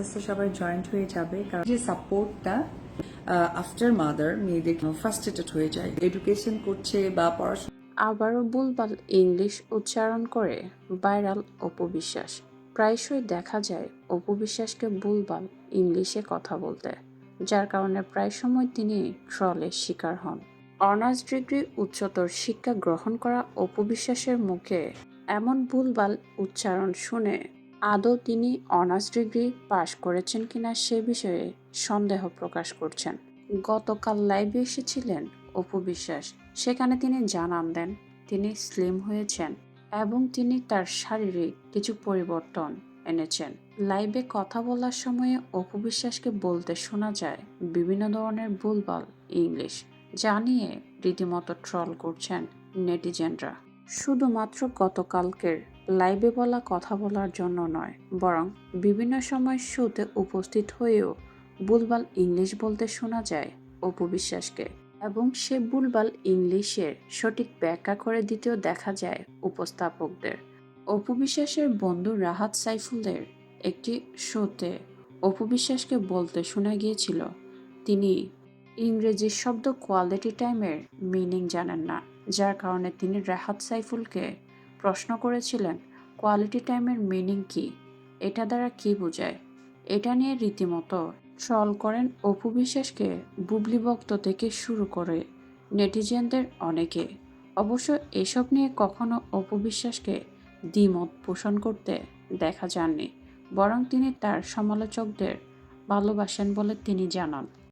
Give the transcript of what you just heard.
আস্তে সবাই জয়েন্ট হয়ে যাবে। কারণ যে সাপোর্টটা আফটার মাদার মেয়েদের হয়ে যায়। এডুকেশন করছে বা পড়াশোনা আবারও বুলবাল ইংলিশ উচ্চারণ করে ভাইরাল অপবিশ্বাস। প্রায়শই দেখা যায় অপবিশ্বাসকে বুলবাল ইংলিশে কথা বলতে, যার কারণে প্রায় সময় তিনি ট্রলের শিকার হন। অনার্স ডিগ্রি উচ্চতর শিক্ষা গ্রহণ করা অপবিশ্বাসের মুখে এমন ভুলভাল উচ্চারণ শুনে আদৌ তিনি অনার্স ডিগ্রি পাশ করেছেন কিনা সে বিষয়ে সন্দেহ প্রকাশ করছেন। গতকাল লাইভে এসেছিলেন অপু বিশ্বাস। সেখানে তিনি জানান দেন, তিনি স্লিম হয়েছেন এবং তিনি তার শারীরিক কিছু পরিবর্তন এনেছেন। লাইভে কথা বলার সময়ে অপু বিশ্বাসকে বলতে শোনা যায়, বিভিন্ন ধরনের ভুলভাল ইংলিশ যা নিয়ে রীতিমতো ট্রল করছেন নেটিজেনরা। শুধুমাত্র গতকালকের লাইভে বলা কথা বলার জন্য নয়, বরং বিভিন্ন সময় শোতে উপস্থিত হয়েও ভুলভাল ইংলিশ বলতে শোনা যায় অপু বিশ্বাসকে। এবং সে ভুলভাল ইংলিশের সঠিক ব্যাখ্যা করে দিতেও দেখা যায় উপস্থাপকদের। অপু বিশ্বাসের বন্ধু রাহাত সাইফুলের একটি শোতে অপু বিশ্বাসকে বলতে শোনা গিয়েছিল, তিনি ইংরেজি শব্দ কোয়ালিটি টাইমের মিনিং জানেন না, যার কারণে তিনি রাহাত সাইফুলকে প্রশ্ন করেছিলেন, কোয়ালিটি টাইমের মিনিং কি? এটা দ্বারা কি বোঝায়? এটা নিয়ে রীতিমতো ট্রল করেন অপু বিশ্বাসকে বুবলি ভক্ত থেকে শুরু করে নেটিজেনদের অনেকে। অবশ্য এসব নিয়ে কখনো অপু বিশ্বাসকে দ্বিমত পোষণ করতে দেখা যাননি, বরং তিনি তার সমালোচকদের ভালোবাসেন বলে তিনি জানান।